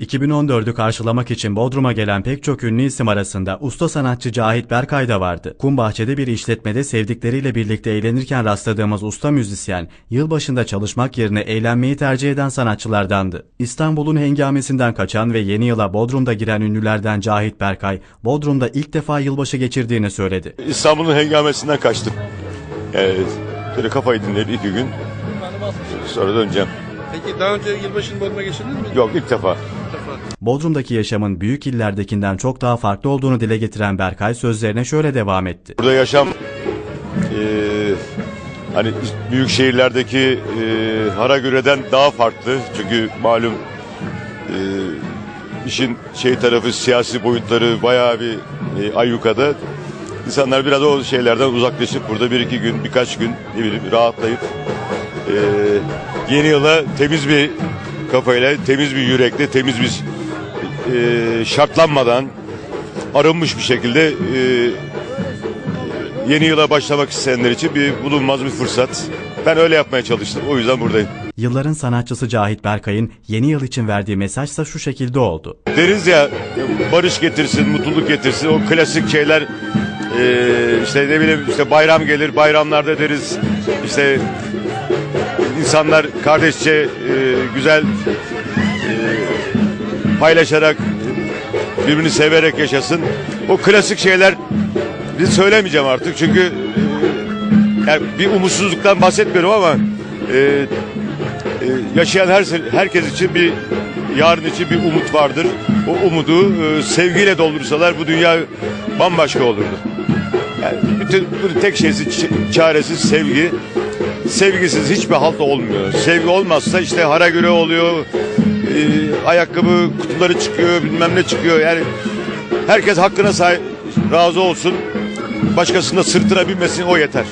2014'ü karşılamak için Bodrum'a gelen pek çok ünlü isim arasında usta sanatçı Cahit Berkay da vardı. Kumbahçe'de bir işletmede sevdikleriyle birlikte eğlenirken rastladığımız usta müzisyen, yılbaşında çalışmak yerine eğlenmeyi tercih eden sanatçılardandı. İstanbul'un hengamesinden kaçan ve yeni yıla Bodrum'da giren ünlülerden Cahit Berkay, Bodrum'da ilk defa yılbaşı geçirdiğini söyledi. İstanbul'un hengamesinden kaçtım. Yani böyle kafayı dinleyip iki gün sonra döneceğim. Peki daha önce yılbaşını Bodrum'a geçirdiniz mi? Yok ilk defa. Bodrum'daki yaşamın büyük illerdekinden çok daha farklı olduğunu dile getiren Berkay sözlerine şöyle devam etti. Burada yaşam eee, hani büyük şehirlerdeki eee Haragüre'den daha farklı. Çünkü malum eee, işin şey tarafı siyasi boyutları bayağı bir eee, ayyukada. İnsanlar biraz o şeylerden uzaklaşıp burada bir iki gün birkaç gün ne bileyim rahatlayıp eee, yeni yıla temiz bir kafayla, temiz bir yürekle, temiz bir eee, şartlanmadan arınmış bir şekilde eee yeni yıla başlamak isteyenler için bir bulunmaz bir fırsat. Ben öyle yapmaya çalıştım. O yüzden buradayım. Yılların sanatçısı Cahit Berkay'ın yeni yıl için verdiği mesajsa şu şekilde oldu. Deriz ya barış getirsin, mutluluk getirsin. O klasik şeyler eee, işte ne bileyim işte bayram gelir. Bayramlarda deriz işte insanlar kardeşçe eee, güzel eee, paylaşarak birbirini severek yaşasın. O klasik şeyler söylemeyeceğim artık çünkü eee, yani bir umutsuzluktan bahsetmiyorum ama eee, eee, yaşayan her herkes için bir yarın için bir umut vardır. O umudu eee, sevgiyle doldursalar bu dünya bambaşka olurdu. Yani bütün bunun tek şeysi ç- çaresi sevgi. Sevgisiz hiçbir halt olmuyor. Sevgi olmazsa işte hara göre oluyor. Eee, ayakkabı kutuları çıkıyor, bilmem ne çıkıyor. Yani herkes hakkına sahip razı olsun. Başkasının da sırtına binmesin o yeter.